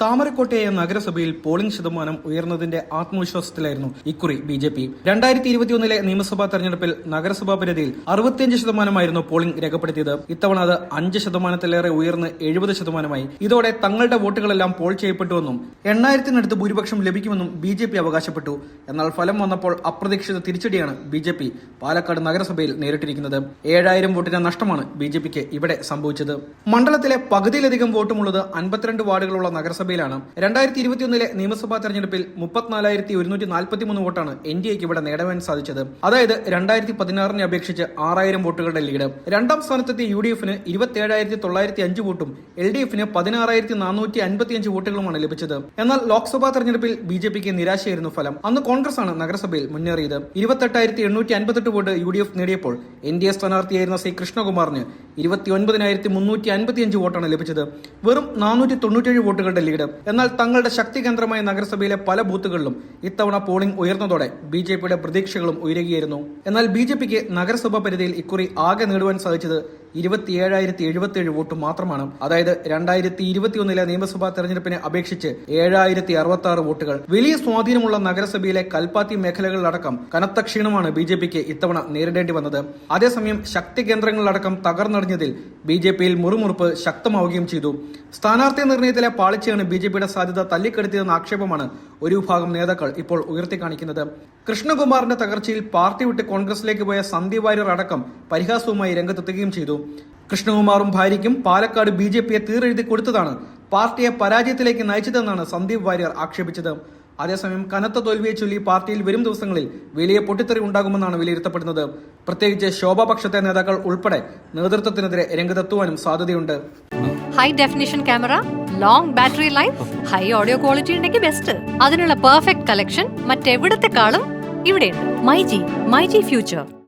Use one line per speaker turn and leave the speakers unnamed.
താമരക്കോട്ടയെ നഗരസഭയിൽ പോളിംഗ് ശതമാനം ഉയർന്നതിന്റെ ആത്മവിശ്വാസത്തിലായിരുന്നു ഇക്കുറി ബി ജെ പി. രണ്ടായിരത്തി ഇരുപത്തിയൊന്നിലെ നിയമസഭാ തെരഞ്ഞെടുപ്പിൽ നഗരസഭാ പരിധിയിൽ അറുപത്തിയഞ്ച് ശതമാനമായിരുന്നു പോളിംഗ് രേഖപ്പെടുത്തിയത്. ഇത്തവണ അത് അഞ്ച് ശതമാനത്തിലേറെ ഉയർന്ന് എഴുപത് ശതമാനമായി. ഇതോടെ തങ്ങളുടെ വോട്ടുകളെല്ലാം പോൾ ചെയ്യപ്പെട്ടുവെന്നും എണ്ണായിരത്തിനടുത്ത് ഭൂരിപക്ഷം ലഭിക്കുമെന്നും ബി ജെ പി അവകാശപ്പെട്ടു. എന്നാൽ ഫലം വന്നപ്പോൾ അപ്രതീക്ഷിത തിരിച്ചടിയാണ് ബി ജെ പി പാലക്കാട് നഗരസഭയിൽ നേരിട്ടിരിക്കുന്നത്. ഏഴായിരം വോട്ടിന്റെ നഷ്ടമാണ് ബി ജെ പിക്ക് ഇവിടെ സംഭവിച്ചത്. മണ്ഡലത്തിലെ പകുതിയിലധികം വോട്ടുമുള്ളത് അൻപത്തിരണ്ട് വാർഡുകളുള്ള നഗരസഭയിലാണ് രണ്ടായിരത്തി ഇരുപത്തിയൊന്നിലെ നിയമസഭാ തെരഞ്ഞെടുപ്പിൽ മുപ്പത്തിനാലായിരത്തി ഒരുന്നൂറ്റി നാൽപ്പത്തിമൂന്ന് വോട്ടാണ് എൻ ഡി എക്ക് ഇവിടെ നേടാൻ സാധിച്ചത്. അതായത് രണ്ടായിരത്തി പതിനാറിനെ അപേക്ഷിച്ച് ആറായിരം വോട്ടുകളുടെ ലീഡ്. രണ്ടാം സ്ഥാനത്തെത്തിയ യു ഡി എഫിന് ഇരുപത്തിയേഴായിരത്തി തൊള്ളായിരത്തി അഞ്ച് വോട്ടും എൽ ഡി എഫിന് പതിനാറായിരത്തി നാനൂറ്റി അൻപത്തിയഞ്ച് വോട്ടുകളുമാണ് ലഭിച്ചത്. എന്നാൽ ലോക്സഭാ തെരഞ്ഞെടുപ്പിൽ ബി ജെ പിക്ക് നിരാശയായിരുന്നു ഫലം. അന്ന് കോൺഗ്രസ് ആണ് നഗരസഭയിൽ മുന്നേറിയത്. ഇരുപത്തെട്ടായിരത്തി എണ്ണൂറ്റി അൻപത്തെട്ട് വോട്ട് യു ഡി എഫ് നേടിയപ്പോൾ എൻ ഡി എ സ്ഥാനാർത്ഥിയായിരുന്ന സി കൃഷ്ണകുമാറിന് ഇരുപത്തി ഒൻപതിനായിരത്തി മുന്നൂറ്റി അൻപത്തിയഞ്ച് വോട്ടാണ് ലഭിച്ചത്. വെറും നാനൂറ്റി തൊണ്ണൂറ്റേഴ് വോട്ടുകളുടെ ലീഡ് എന്നാൽ തങ്ങളുടെ ശക്തി കേന്ദ്രമായ നഗരസഭയിലെ പല ബൂത്തുകളിലും ഇത്തവണ പോളിംഗ് ഉയർന്നതോടെ ബി ജെ പിയുടെ പ്രതീക്ഷകളും ഉയരുകയായിരുന്നു. എന്നാൽ ബി ജെ പിക്ക് നഗരസഭാ പരിധിയിൽ ഇക്കുറി ആകെ നേടുവാൻ സാധിച്ചത് ഇരുപത്തിയേഴായിരത്തി എഴുപത്തിയേഴ് വോട്ട് മാത്രമാണ്. അതായത് രണ്ടായിരത്തി ഇരുപത്തിയൊന്നിലെ നിയമസഭാ തെരഞ്ഞെടുപ്പിനെ അപേക്ഷിച്ച് ഏഴായിരത്തി അറുപത്തി ആറ് വോട്ടുകൾ. വലിയ സ്വാധീനമുള്ള നഗരസഭയിലെ കൽപ്പാത്തി മേഖലകളിലടക്കം കനത്ത ക്ഷീണമാണ് ബി ജെ പിക്ക് ഇത്തവണ നേരിടേണ്ടി വന്നത്. അതേസമയം ശക്തി കേന്ദ്രങ്ങളിലടക്കം തകർന്നടിഞ്ഞതിൽ ബി ജെ പിയിൽ മുറുമുറുപ്പ് ശക്തമാവുകയും ചെയ്തു. സ്ഥാനാർത്ഥി നിർണയത്തിലെ പാളിച്ചയാണ് ബി ജെ പിയുടെ സാധ്യത തല്ലിക്കെടുത്തിയെന്ന ആക്ഷേപമാണ് ഒരു വിഭാഗം നേതാക്കൾ ഇപ്പോൾ ഉയർത്തി കാണിക്കുന്നത് കൃഷ്ണകുമാറിന്റെ തകർച്ചയിൽ പാർട്ടി വിട്ട് കോൺഗ്രസിലേക്ക് പോയ സന്ദീപ് വാര്യർ അടക്കം പരിഹാസവുമായി രംഗത്തെത്തുകയും ചെയ്തു. കൃഷ്ണകുമാറും ഭാര്യയ്ക്കും പാലക്കാട് ബി ജെ പിയെ തീരെഴുതി കൊടുത്തതാണ്. പാർട്ടിയെ പരാജയത്തിലേക്ക് നയിച്ചതെന്നാണ് സന്ദീപ് വാര്യർ ആക്ഷേപിച്ചത്. അതേസമയം കനത്ത തോൽവിയെ ചൊല്ലി പാർട്ടിയിൽ വരും ദിവസങ്ങളിൽ വലിയ പൊട്ടിത്തെറി ഉണ്ടാകുമെന്നാണ് വിലയിരുത്തപ്പെടുന്നത്. പ്രത്യേകിച്ച് ശോഭാപക്ഷത്തെ നേതാക്കൾ ഉൾപ്പെടെ നേതൃത്വത്തിനെതിരെ രംഗത്തെത്തുവാനും സാധ്യതയുണ്ട്.
High definition camera long battery life high audio quality ഉണ്ടെങ്കിൽ ബെസ്റ്റ് അതിനുള്ള പെർഫെക്റ്റ് കളക്ഷൻ മറ്റെവിടത്തെക്കാളും ഇവിടെയുണ്ട്. MyG myG future